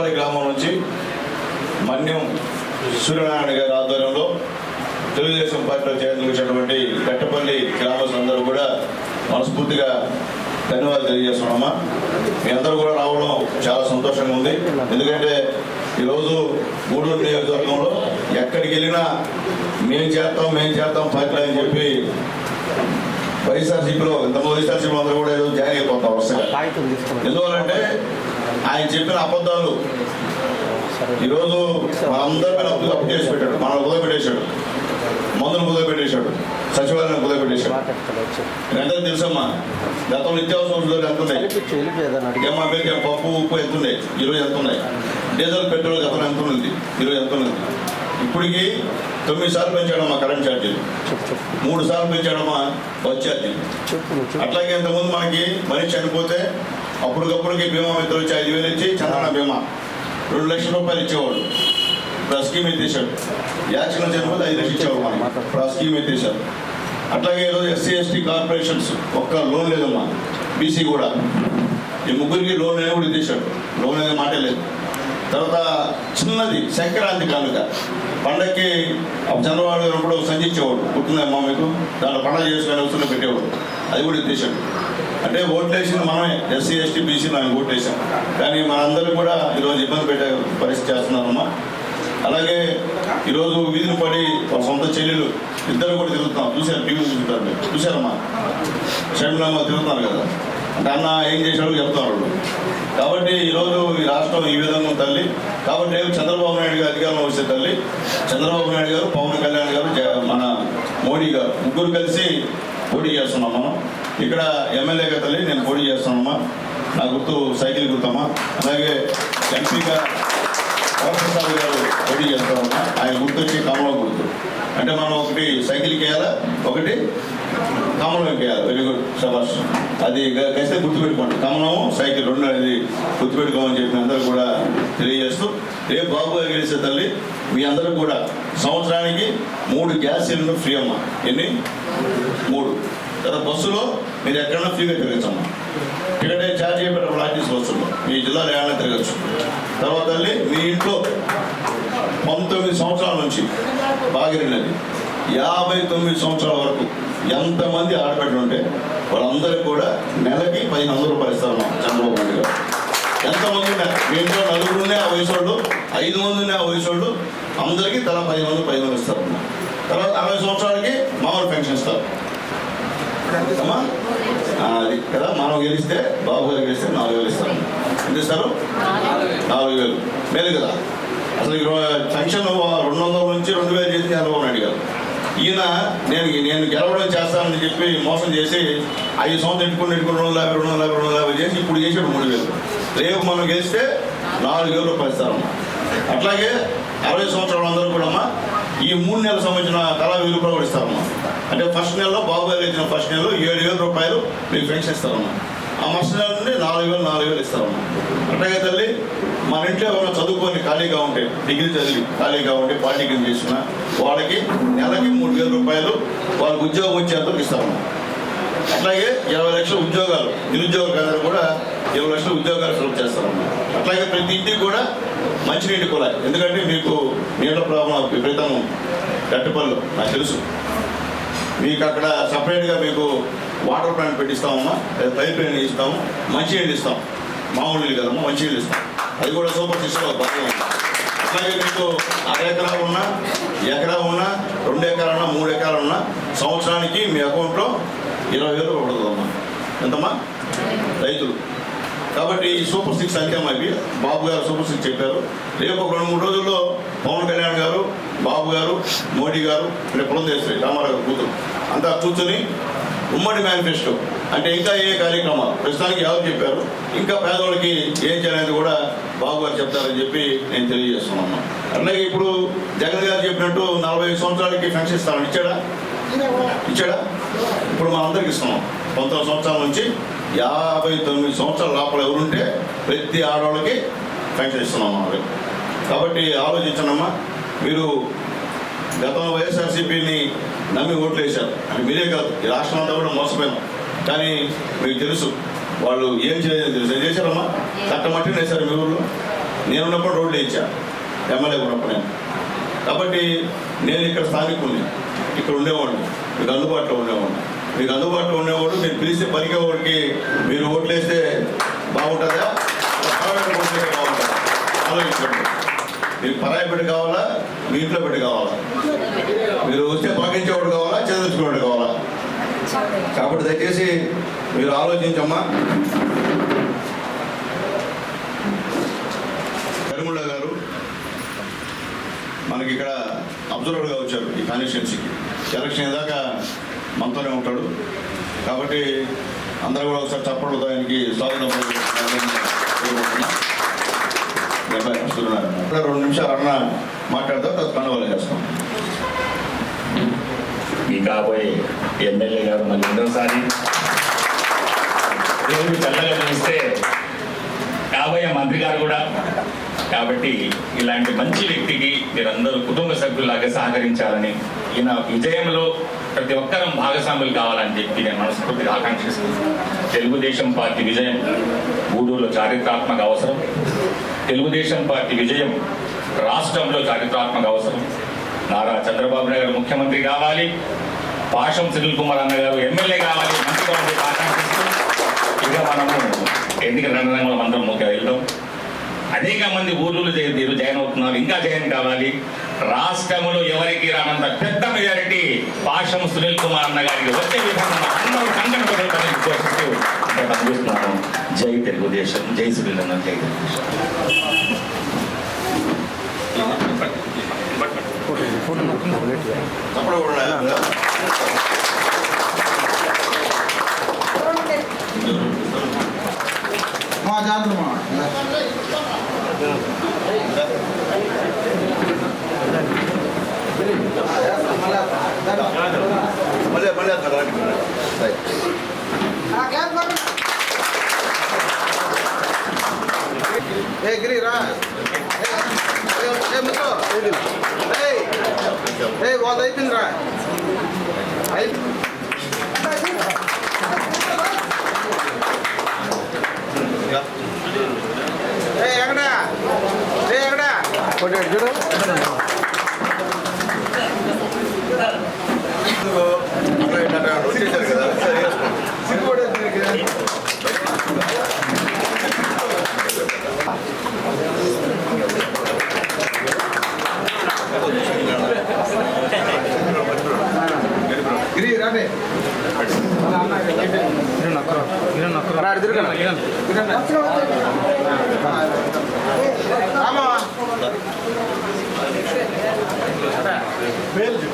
గట్టపల్లి గ్రామం నుంచి మన్యం సూర్యనారాయణ గారి ఆధ్వర్యంలో తెలుగుదేశం పార్టీలో చేరుతున్నటువంటి గట్టపల్లి గ్రామస్తులందరూ కూడా మనస్ఫూర్తిగా ధన్యవాదాలు తెలియజేస్తున్నామా? మీ అందరూ కూడా రావడం చాలా సంతోషంగా ఉంది. ఎందుకంటే ఈరోజు గూడూరు నియోజకవర్గంలో ఎక్కడికి వెళ్ళినా మేము చేస్తాం మేము చేస్తాం పార్టీలు అని చెప్పి వైఎస్ఆర్సీపీలో ఇంతమంది వైఎస్ఆర్సీపీ అందరూ కూడా ఈరోజు జాయిన్ అయిపోతాం వరుసగా. ఎందువల్లంటే ఆయన చెప్పిన అబద్ధాలు. ఈరోజు మనందరి పైన అప్పు చేసి పెట్టాడు మనల్ని కుదవ పెట్టేశాడు మందులు కుదవ పెట్టేశాడు సచివాలయం కుదవ పెట్టేశాడు ఎంత తెలుసమ్మా? గతంలో నిత్యావసర వస్తువులు ఎంత ఉన్నాయి ఏమా పప్పు ఉప్పు ఎంత ఉన్నాయి ఈరోజు ఎంత ఉన్నాయి డీజిల్ పెట్రోల్ గతంలో ఎంత ఉంది? ఈరోజు ఎంత ఉంది? ఇప్పటికి తొమ్మిది సార్లు పెంచాడమ్మా కరెంట్ ఛార్జీలు. మూడు సార్లు పెంచాడమ్మా బస్ ఛార్జీలు. అట్లాగే ఇంతకుముందు మనకి మనిషి చనిపోతే అప్పటికప్పుడుకి బీమా మిత్రులు వచ్చి ఐదు వేలు ఇచ్చి చంద్రన బీమా. రెండు లక్షల రూపాయలు ఇచ్చేవాడు. ఇప్పుడు స్కీమ్ ఎత్తేసాడు యాక్సిడెంట్ చనిపోతే ఐదు లక్షలు ఇచ్చేవాడు మనం ఇప్పుడు ఆ స్కీమ్ ఎత్తేసాడు అట్లాగే ఈరోజు ఎస్సీ ఎస్టీ కార్పొరేషన్స్ ఒక్క లోన్ లేదమ్మా. బీసీ కూడా. ఈ ముగ్గురికి లోన్ అనేది కూడా ఇచ్చేసాడు లోన్ అనేది మాటే లేదు. తర్వాత చిన్నది సంక్రాంతి కానుక. పండక్కి చంద్రబాబు గారు ఉన్నప్పుడు సంధించేవాడు. గుర్తుందమ్మా మీకు? దాంట్లో పండగ చేసుకునే వస్తున్న పెట్టేవాడు. అది కూడా ఎత్తేసాడు అంటే ఓట్లు వేసింది మనమే ఎస్సీ ఎస్టీ బీసీ మనం ఓట్లు వేసాం కానీ మనందరూ కూడా ఈరోజు ఇబ్బంది పెట్టే పరిస్థితి చేస్తున్నారమ్మా అలాగే ఈరోజు వీధిని పడి సొంత చెల్లెలు ఇద్దరు కూడా తిరుగుతున్నాం. చూశారు? టీవీ చూస్తారు మీరు. చూశారమ్మా? షర్మిలమ్మ తిరుగుతున్నారు కదా. అంటే అన్న ఏం చేశాడో చెప్తున్నారు కాబట్టి ఈరోజు ఈ రాష్ట్రం ఈ విధంగా తల్లి. కాబట్టి రేపు చంద్రబాబు నాయుడు గారు అధికారంలో వస్తే తల్లి. చంద్రబాబు నాయుడు గారు పవన్ కళ్యాణ్ గారు మన మోడీ గారు. ముగ్గురు కలిసి పోటీ చేస్తున్నాం మనం. ఇక్కడ ఎమ్మెల్యే తల్లి నేను పోటీ చేస్తానమ్మా నా గుర్తు సైకిల్ గుర్తమ్మా. అలాగే ఎంపీగా పవన్ గారు పోటీ చేస్తామమ్మా ఆయన గుర్తు వచ్చి కమలం గుర్తు. అంటే మనం ఒకటి సైకిల్కి వేయాలా ఒకటి కమలం వేయాలి వెరీ గుడ్ సబాష్ అది కలిస్తే గుర్తుపెట్టుకోండి. కమలం సైకిల్ రెండు అనేది గుర్తుపెట్టుకోమని చెప్పి అందరూ కూడా తెలియజేస్తూ రేపు బాబు గెలిచే తల్లి మీ అందరూ కూడా సంవత్సరానికి మూడు గ్యాస్ సిలిండర్ ఫ్రీ అమ్మా. ఎన్ని? మూడు. తర్వాత బస్సులో మీరు ఎక్కడైనా ఫ్రీగా తిరగచ్చమ్మా టికెట్ ఛార్జ్ చేయబెట్టారు ఆర్టీసీ బస్సులో. మీ జిల్లాలో ఏమైనా తిరగచ్చు. తర్వాత తల్లి మీ ఇంట్లో పంతొమ్మిది సంవత్సరాల నుంచి బాగిరినది యాభై తొమ్మిది సంవత్సరాల వరకు ఎంతమంది ఆడబిడ్డలు ఉంటే వాళ్ళందరికీ కూడా నెలకి పదిహేను వందల రూపాయలు ఇస్తారు మా చంద్రబాబు నాయుడు గారు. ఎంతమంది ఉన్నారు మీ ఇంట్లో నలుగురు ఉన్నాయి ఆ వయసు వాళ్ళు ఐదు మంది ఉన్నాయి ఆ వయసు వాళ్ళు అందరికీ తలా పదిహేను వందలు పదిహేను వందలు ఇస్తారు తర్వాత అరవై సంవత్సరాలకి మామూలు పెన్షన్ ఇస్తారు. అమ్మా అది కదా మనం గెలిస్తే బాబు గెలిస్తే నాలుగు వేలు ఇస్తాం. ఎంత ఇస్తారు? నాలుగు వేలు. మేలు కదా. అసలు ఫంక్షన్ రెండు వందల నుంచి రెండు వేలు చేసి చంద్రబాబు నాయుడు గారు. ఈయన నేను నేను గెలవడం చేస్తానని చెప్పి మోసం చేసి ఐదు సంవత్సరం ఎట్టుకుని ఎట్టుకుని రెండు వందల యాభై రెండు వందల యాభై రెండు వందల యాభై చేసి ఇప్పుడు చేసాడు మూడు వేలు. రేపు మనం గెలిస్తే నాలుగు వేలు రూపాయలు ఇస్తారమ్మా. అట్లాగే అరవై సంవత్సరాలు అందరూ కూడా అమ్మా ఈ మూడు నెలలకు సంబంధించిన తలా వెయ్యి రూపాయలు కూడా ఇస్తారమ్మా అంటే ఫస్ట్ నెలలో బాబుగారు ఇచ్చిన ఫస్ట్ నెలలో ఏడు వేల రూపాయలు మీకు పెన్షన్ ఇస్తారమ్మా. ఆ మరుసటి నెల నుండి నాలుగు వేలు నాలుగు వేలు ఇస్తారమ్మా. అట్లాగే తల్లి మన ఇంట్లో ఎవరైనా చదువుకొని ఖాళీగా ఉంటే డిగ్రీ చదివి ఖాళీగా ఉంటే పాలిటెక్నిక్ చేసిన వాళ్ళకి నెలకి మూడు వేల రూపాయలు వాళ్ళకి ఉద్యోగం వచ్చేంతకు ఇస్తారమ్మా. అట్లాగే ఇరవై లక్షల ఉద్యోగాలు నిరుద్యోగులందరూ కూడా ఇరవై లక్షల ఉద్యోగాలు సెలవు చేస్తారమ్మా. అట్లాగే ప్రతి ఇంటికి కూడా మంచినీటి కుళాయి. ఎందుకంటే మీకు నీళ్ళ ప్రాబ్లం విపరీతం గట్టిపళ్ళు నాకు తెలుసు. మీకు అక్కడ సపరేట్గా మీకు వాటర్ ప్లాంట్ పెట్టిస్తామమ్మా లేదా పైప్ లైన్ ఇస్తాము మంచినీళ్ళు ఇస్తాం. మామూలు నీళ్ళు కదమ్మా మంచినీళ్ళు ఇస్తాం. అది కూడా సూపర్ తీసుకోవాలి బాగా అట్లాగే మీకు అర ఎకరా ఉన్నా ఎకరా ఉన్నా రెండు ఎకరాలున్నా మూడు ఎకరాలు ఉన్నా సంవత్సరానికి మీ అకౌంట్లో ఇరవై వేలు పడుతుందమ్మా. ఎంతమ్మా? రైతులు. కాబట్టి ఈ సూపర్ సిక్స్ అంతే అవి బాబు గారు సూపర్ సిక్స్ చెప్పారు. రేపు ఒక రెండు మూడు రోజుల్లో పవన్ కళ్యాణ్ గారు బాబు గారు మోడీ గారు అంటే పురంధేశ్వరి రామారావు గారు కూతురు అంతా కూర్చొని ఉమ్మడి మేనిఫెస్టో అంటే ఇంకా ఏ కార్యక్రమాలు? ప్రస్తుతానికి ఎవరు చెప్పారు? ఇంకా పేదవాళ్ళకి ఏం చేయాలనేది కూడా బాబు గారు చెప్తారని చెప్పి నేను తెలియజేస్తున్నాను. అలాగే ఇప్పుడు జగన్ గారు చెప్పినట్టు నలభై ఐదు సంవత్సరాలకి పెన్షన్ ఇస్తాను ఇచ్చాడా? ఇచ్చాడా? ఇప్పుడు మనందరికి ఇస్తున్నాం. పంతొమ్మిది సంవత్సరాల నుంచి యాభై తొమ్మిది సంవత్సరాల లోపల ఎవరుంటే ప్రతి ఆడవాళ్ళకి పెన్షన్ ఇస్తున్నాం మనం కాబట్టి ఆలోచించనమ్మా మీరు గతంలో వైఎస్ఆర్సీపీని నమ్మి ఓట్లు వేశారు అని మీరే కాదు ఈ రాష్ట్రం అంతా కూడా మోసపోయాం కానీ మీకు తెలుసు వాళ్ళు ఏం చేయలేదు తెలుసు? ఏం చేశారమ్మా? చట్టమట్టి వేశారు మీ ఊళ్ళో నేను ఉన్నప్పుడు రోడ్లు ఇచ్చా ఎమ్మెల్యే ఉన్నప్పుడు నేను. కాబట్టి నేను ఇక్కడ స్థానికుని ఇక్కడ ఉండేవాడిని మీకు అందుబాటులో ఉండేవాడిని. మీకు అందుబాటులో ఉండేవాడు మీరు పిలిస్తే పలికేవాడికి మీరు ఓట్లేస్తే బాగుంటుందా? పరాయి బాగుంటుందా? ఆలోచించండి. మీరు పరాయి పెట్టి కావాలా? మీ ఇంట్లో పెట్టి కావాలా? మీరు వస్తే పాకించేవాడు కావాలా? చదివించుకునేవాడు కావాలా? కాబట్టి దయచేసి మీరు ఆలోచించమ్మా. కరిముళ్ళ గారు మనకి ఇక్కడ అబ్జర్వర్గా వచ్చారు ఈ కాన్స్టిట్యున్సీకి. ఎలక్షన్ దాకా మనతోనే ఉంటాడు. కాబట్టి అందరూ కూడా ఒకసారి చప్పట్లు ఆయనకి స్వాగతం రెండు నిమిషాలు అన్న మాట్లాడతా తర్వాత కండవాళ్ళు చేస్తాం. ఈ కాబోయే ఎమ్మెల్యే గారు మళ్ళీ రెండోసారి దేవుడు చల్లగా చూస్తే కాబోయే మంత్రి గారు కూడా. కాబట్టి ఇలాంటి మంచి వ్యక్తికి మీరందరూ కుటుంబ సభ్యులాగా సహకరించాలని ఈయన విజయంలో ప్రతి ఒక్కరం భాగస్వాములు కావాలని చెప్పి నేను మనస్ఫూర్తిగా ఆకాంక్షిస్తుంది తెలుగుదేశం పార్టీ విజయం గూడూరులో చారిత్రాత్మక అవసరం. తెలుగుదేశం పార్టీ విజయం రాష్ట్రంలో చారిత్రాత్మక అవసరం. నారా చంద్రబాబు నాయుడు ముఖ్యమంత్రి కావాలి. పాషం సునీల్ కుమార్ అన్న గారు ఎమ్మెల్యే కావాలి. మంత్రి కావాలి ఆకాంక్షిస్తూ ఇక మనము ఎన్నికల రంగంలో అందరం ముఖ్య వెళ్దాం అనేక మంది ఊర్లు జగన్ అవుతున్నారు. ఇంకా జగన్ కావాలి. రాష్ట్రంలో ఎవరికి రానంత పెద్ద మెజారిటీ పాషం సునీల్ కుమార్ అన్న గారికి వచ్చే విధంగా అందరూ కంకణ పడాలని కోసిస్తూ ఇక్కడ జై తెలుగుదేశం జై సునీల్ అన్న జై తెలుగుదేశం. మా జాతర మా మళ్ళీ మళ్ళీ అక్కడ రండి. రైట్. ఏ గిరి రా ఏ ముక్కో ఏ వాళ్ళు అయిపోయింది రా ఏ ఎక్కడా ఏ ఎక్కడా చూడు ఏంటంటే వచ్చేసారు కదా సరే వేసుకోండి. సిగ్గుపడే దీనికి. గిరి రాబే రా,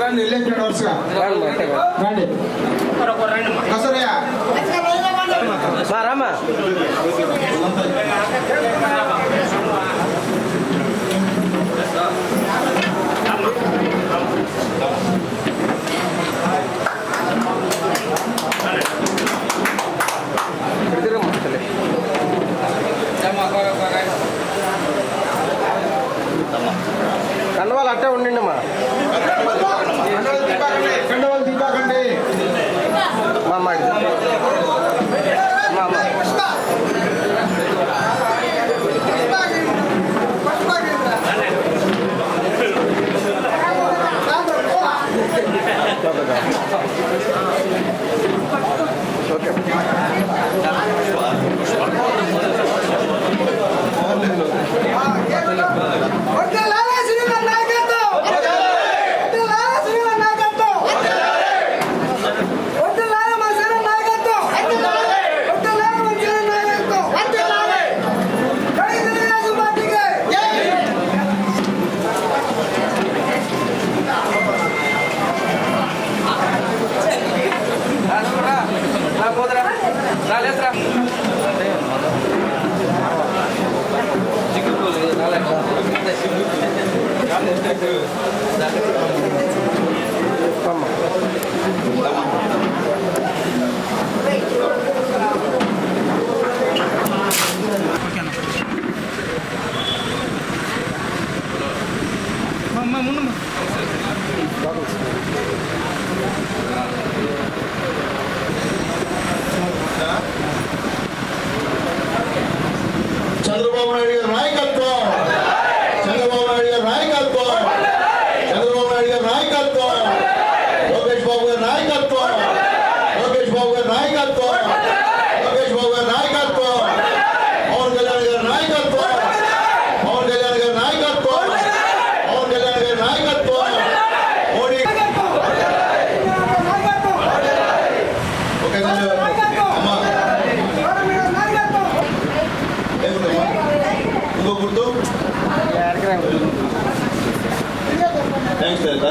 రండి వెళ్ళేసినాడు వరుసగా రాను మా అత్తగా. రండి కసరయ్య మా రామా ఇటు கரெக்டாக ஒன்றுமா なるほど。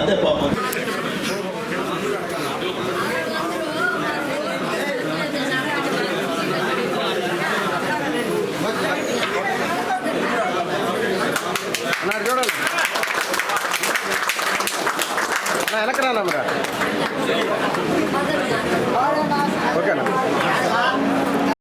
థ్యాంక్స్ సార్ అంతే పాపం అన్నాడు